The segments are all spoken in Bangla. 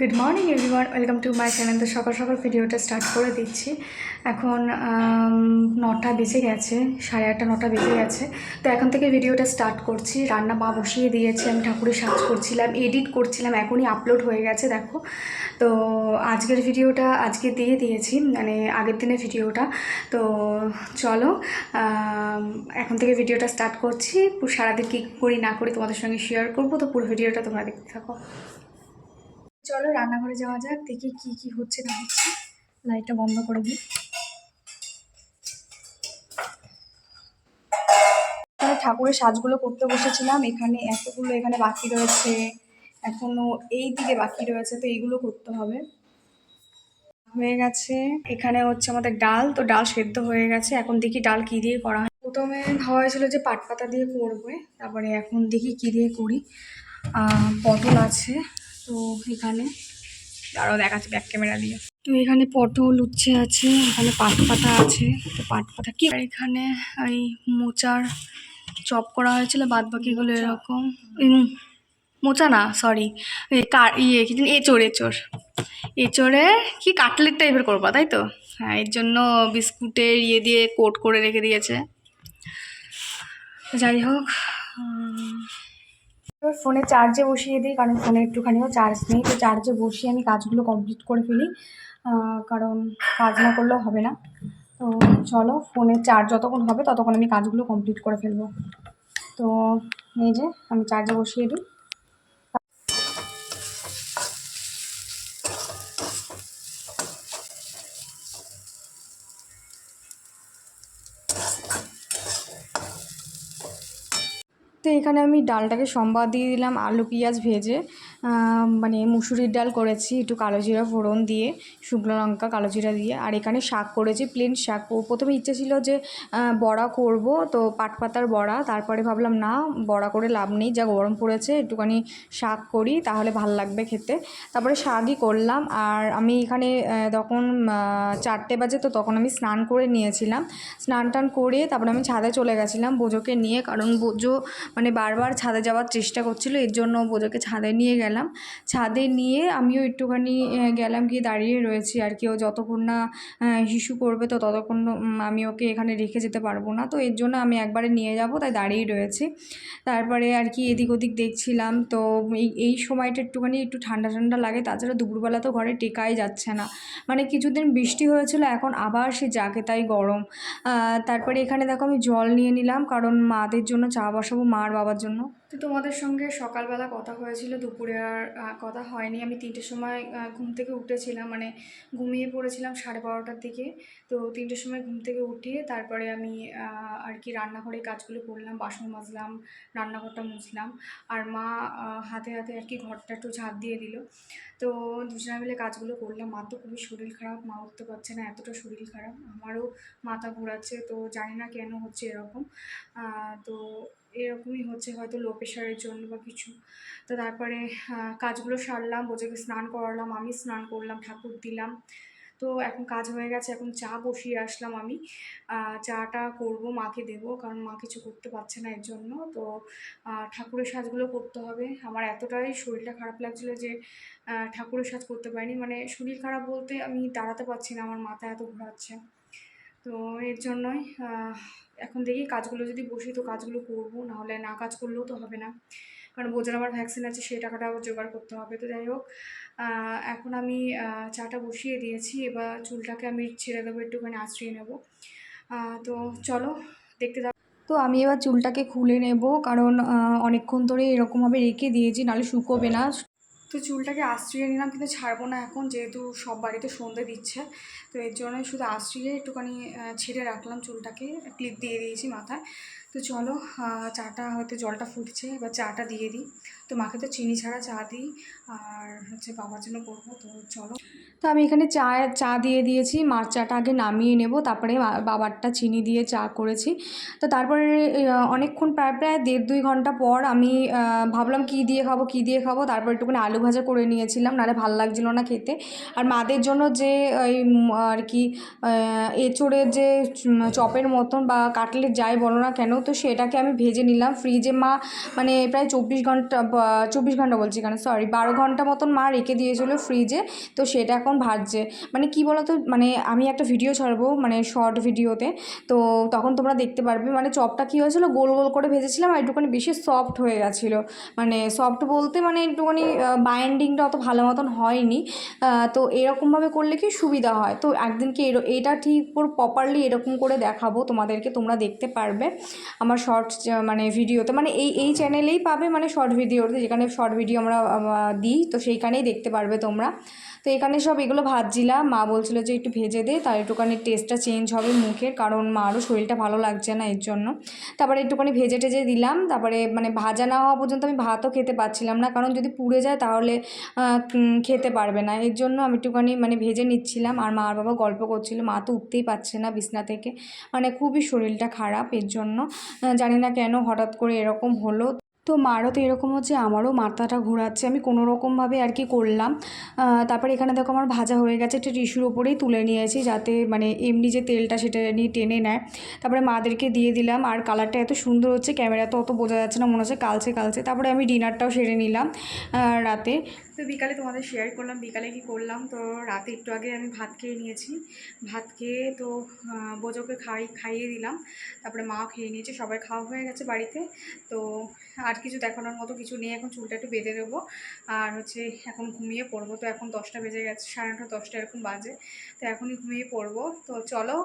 Good morning everyone welcome to my channel তো সকাল সকাল ভিডিওটা স্টার্ট করে দিচ্ছি। এখন নটা বেজে গেছে, সাড়ে আটটা, নটা বেজে গেছে। তো এখন থেকে ভিডিওটা স্টার্ট করছি। রান্না মা বসিয়ে দিয়েছে, আমি ঠাকুরের সাজ করছিলাম এডিট করছিলাম, এখনই আপলোড হয়ে গেছে, দেখো। তো আজকের ভিডিওটা আজকে দিয়ে দিয়েছি মানে আগের দিনের ভিডিওটা তো চলো এখন থেকে ভিডিওটা স্টার্ট করছি। সারাদিন কী করি, না করি তোমাদের সঙ্গে শেয়ার করব। তো পুরো ভিডিওটা তোমরা দেখতে থাকো। চলো রান্নাঘরে যাওয়া যাক, দেখি কি কি হচ্ছে না হচ্ছে। লাইটটা বন্ধ করে দিই। এখানে ঠাকুরের সাজগুলো করতে বসেছিলাম, এখানে এতগুলো এখানে বাকি রয়েছে, এখনও এই দিকে বাকি রয়েছে, তো এইগুলো করতে হবে। হয়ে গেছে। এখানে হচ্ছে আমাদের ডাল, তো ডাল সেদ্ধ হয়ে গেছে। এখন দেখি ডাল কি দিয়ে করা হয়। প্রথমে ভাবা হয়েছিল যে পাট পাতা দিয়ে করবে, তারপরে এখন দেখি কি দিয়ে করি। পটল আছে তো এখানে আরও দেখাচ্ছে ব্যাক ক্যামেরা দিয়ে। তো এখানে পটল উচ্ছে আছে এখানে পাট পাতা আছে তো পাট পাতা কি? এখানে এই মোচার চপ করা হয়েছিল বাদ বাকিগুলো এরকম। মোচা না সরি ইয়ে কি জানি এঁচড় এঁচড়। এঁচড়ে কি কাটলেট টাইপের করবা তাই তো? হ্যাঁ এর জন্য বিস্কুটের ইয়ে দিয়ে কোট করে রেখে দিয়েছে। যাই হোক ফোনে চার্জে বসিয়ে দিই, কারণ ফোনে একটুখানিও চার্জ নেই। তো চার্জে বসিয়ে আমি কাজগুলো কমপ্লিট করে ফেলি কারণ কাজ না করলেও হবে না। তো চলো ফোনে চার্জ যতক্ষণ হবে ততক্ষণ আমি কাজগুলো কমপ্লিট করে ফেলব। তো এই যে আমি চার্জে বসিয়ে দিই। এখানে আমি ডালটাকে সম্বাদ দিয়ে দিলাম আলু পেঁয়াজ ভেজে। মানে মুসুরির ডাল করেছি, একটু কালো জিরা ফোড়ন দিয়ে, শুকনো লঙ্কা, কালো জিরা দিয়ে, আর এখানে শাক করেছি প্লেন শাক। ও প্রথমে ইচ্ছে ছিল যে বড়া করব, তো পাট পাতার বড়া, তারপরে ভাবলাম না, বড়া করে লাভ নেই, যা গরম পড়েছে, একটুখানি শাক করি, তাহলে ভালো লাগবে খেতে। তারপরে শাকই করলাম, আর আমি এখানে তখন চারটে বাজে, তো তখন আমি স্নান করে নিয়েছিলাম। স্নান টান করে তারপরে আমি ছাদে চলে গেছিলাম বোজোকে নিয়ে, কারণ বোজো মানে বারবার ছাদে যাওয়ার চেষ্টা করছিল, এর জন্য বোজোকে ছাদে নিয়ে গেলাম। ছাদে নিয়ে আমিও একটুখানি গেলাম, গিয়ে দাঁড়িয়ে রয়েছি আর কি। ও যতক্ষণ না হিসু করবে, তো ততক্ষণ আমি ওকে এখানে রেখে যেতে পারব না। তো এর জন্য আমি একবারে নিয়ে যাব, তাই দাঁড়িয়েই রয়েছি। তারপরে আর কি এদিক ওদিক দেখছিলাম, তো এই এই সময়টা একটুখানি একটু ঠান্ডা ঠান্ডা লাগে। তাছাড়া দুপুরবেলা তো ঘরে টেকাই যাচ্ছে না। মানে কিছুদিন বৃষ্টি হয়েছিল, এখন আবার সে যাকে তাই গরম। তারপরে এখানে দেখো আমি জল নিয়ে নিলাম, কারণ মাদের জন্য চা বসাবো, মার বাবার জন্য। তো তোমাদের সঙ্গে সকালবেলা কথা হয়েছিল, দুপুরে আর কথা হয়নি। আমি তিনটের সময় ঘুম থেকে উঠেছিলাম মানে ঘুমিয়ে পড়েছিলাম সাড়ে বারোটার দিকে। তো তিনটের সময় ঘুম থেকে উঠিয়ে তারপরে আমি আর কি রান্নাঘরে কাজগুলো করলাম, বাসন মাজলাম, রান্নাঘরটা মুছলাম। আর মা হাতে হাতে আর কি ঘরটা একটু ঝাঁট দিয়ে দিল। তো দুজনে মিলে কাজগুলো করলাম। মা তো খুবই শরীর খারাপ, মা উঠতে পারছে না, এতটা শরীর খারাপ। আমারও মাথা ঘোরাচ্ছে, তো জানি না কেন হচ্ছে এরকম। তো এরকমই হচ্ছে হয়তো লো প্রেশারের জন্য বা কিছু। তো তারপরে কাজগুলো সারলাম, বোঝাকে স্নান করালাম, আমি স্নান করলাম, ঠাকুর দিলাম। তো এখন কাজ হয়ে গেছে, এখন চা বসিয়ে আসলাম আমি। চাটা করব, মাকে দেবো, কারণ মা কিছু করতে পারছে না এর জন্য। তো ঠাকুরের সাজগুলো করতে হবে। আমার এতটাই শরীরটা খারাপ লাগছিল যে ঠাকুরের সাজ করতে পারিনি। মানে শরীর খারাপ বলতে আমি দাঁড়াতে পারছি না, আমার মাথা এত ঘোরাচ্ছে। তো এর জন্যই এখন দেখি কাজগুলো যদি বসি তো কাজগুলো করব, নাহলে না কাজ করলেও তো হবে না। কারণ বোঝার আমার ভ্যাকসিন আছে, সেই টাকাটা আবার জোগাড় করতে হবে। তো যাই হোক এখন আমি চাটা বসিয়ে দিয়েছি, এবার চুলটাকে আমি ছেড়ে দেবো, একটুখানি আশ্রিয়ে নেব। তো চলো, দেখতে থাকো। তো আমি এবার চুলটাকে খুলে নেব, কারণ অনেকক্ষণ ধরে এরকমভাবে রেখে দিয়েছি, নাহলে শুকোবে না। তো চুলটাকে আশ্রিয়ে নিলাম, কিন্তু ছাড়বো না এখন, যেহেতু সব বাড়িতে সন্ধে দিচ্ছে। তো এর জন্য শুধু আশ্রিয়ে একটুখানি ছেড়ে রাখলাম চুলটাকে ক্লিপ দিয়ে দিয়েছি মাথায়। তো চলো চাটা হয়তো জলটা ফুটছে, এবার চাটা দিয়ে দিই। তো মাকে তো চিনি ছাড়া চা দিই, আর হচ্ছে বাবার জন্য করব, তো চলো। তো আমি এখানে চা চা দিয়ে দিয়েছি, মার চাটা আগে নামিয়ে নেব, তারপরে বাবারটা চিনি দিয়ে চা করেছি। তো তারপরে অনেকক্ষণ প্রায় প্রায় দেড় দুই ঘণ্টা পর আমি ভাবলাম কী দিয়ে খাব, কী দিয়ে খাব, তারপর একটুখানি আলু ভাজা করে নিয়েছিলাম, নাহলে ভালো লাগছিল না খেতে। আর মাদের জন্য যে, ওই আর কি এঁচোড়ের যে চপের মতন বা কাটলেট যাই বলো না কেন তো সেটাকে আমি ভেজে নিলাম। ফ্রিজে মা মানে প্রায় চব্বিশ ঘণ্টা চব্বিশ ঘণ্টা বলছি কেন? সরি বারো ঘণ্টা মতন মা রেখে দিয়েছিলো ফ্রিজে তো সেটা এখন ভাজছে। মানে কি বলো তো মানে আমি একটা ভিডিও ছাড়বো মানে শর্ট ভিডিওতে তো। তখন তোমরা দেখতে পারবে মানে চপটা কী হয়েছিলো? গোল গোল করে ভেজেছিলাম আর একটুখানি বেশি সফট হয়ে গেছিল। মানে সফট বলতে মানে একটুখানি বাইন্ডিংটা অত ভালো মতন হয়নি। তো এরকমভাবে করলে কি সুবিধা হয়? তো একদিনকে এটা ঠিক পুরো প্রপারলি এরকম করে দেখাবো তোমাদেরকে, তোমরা দেখতে পারবে। আমার শর্টস মানে ভিডিওতে মানে এই এই চ্যানেলেই পাবে মানে শর্ট ভিডিওতে যেখানে শর্ট ভিডিও আমরা দিই, তো সেইখানেই দেখতে পারবে তোমরা। তো এখানে সব এগুলো ভাজছিলাম। মা বলছিল যে একটু ভেজে দে, তার একটুখানি টেস্টটা চেঞ্জ হবে মুখের, কারণ মারও শরীরটা ভালো লাগছে না এর জন্য। তারপরে একটুখানি ভেজে টেজে দিলাম, তারপরে মানে ভাজা না হওয়া পর্যন্ত আমি ভাতও খেতে পারছিলাম না, কারণ যদি পুড়ে যায় তাহলে খেতে পারবে না। এর জন্য আমি একটুখানি মানে ভেজে নিচ্ছিলাম, আর মা আর বাবা গল্প করছিল, মা তো উঠতেই পারছে না বিছনা থেকে। মানে খুবই শরীরটা খারাপ এর জন্য। জানি না কেন হঠাৎ করে এরকম হলো। তো মারও তো এরকম হচ্ছে, আমারও মাথাটা ঘোরাচ্ছে, আমি কোনো রকমভাবে আর কি করলাম। তারপরে এখানে দেখো আমার ভাজা হয়ে গেছে, একটা টিস্যুর ওপরেই তুলে নিয়েছি যাতে মানে এমনি যে তেলটা সেটা নিয়ে টেনে নেয়। তারপরে মাদেরকে দিয়ে দিলাম, আর কালারটা এত সুন্দর হচ্ছে ক্যামেরা তো অত বোঝা যাচ্ছে না, মনে হচ্ছে কালচে কালচে। তারপরে আমি ডিনারটাও সেরে নিলাম রাতে। তো বিকালে তোমাদের শেয়ার করলাম, বিকালে কি করলাম? তো রাতে একটু আগে আমি ভাত খেয়ে নিয়েছি। ভাত খেয়ে তো বোজোকে খাই, খাইয়ে দিলাম। তারপরে মা খেয়ে নিয়েছে, সবাই খাওয়া হয়ে গেছে বাড়িতে। তো আর কিছু দেখানোর মতো কিছু নেই। এখন চুলটা একটু বেঁধে দেবো আর হচ্ছে এখন ঘুমিয়ে পড়ব। তো এখন দশটা বেজে গেছে, সাড়ে নটা দশটা এরকম বাজে। তো এখনই ঘুমিয়ে পড়ব। তো চলো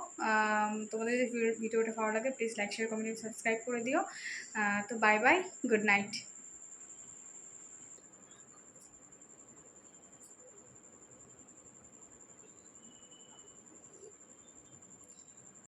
তোমাদের যদি ভিডিওটা ভালো লাগে please like share comment subscribe করে দিও। তো বাই বাই গুড নাইট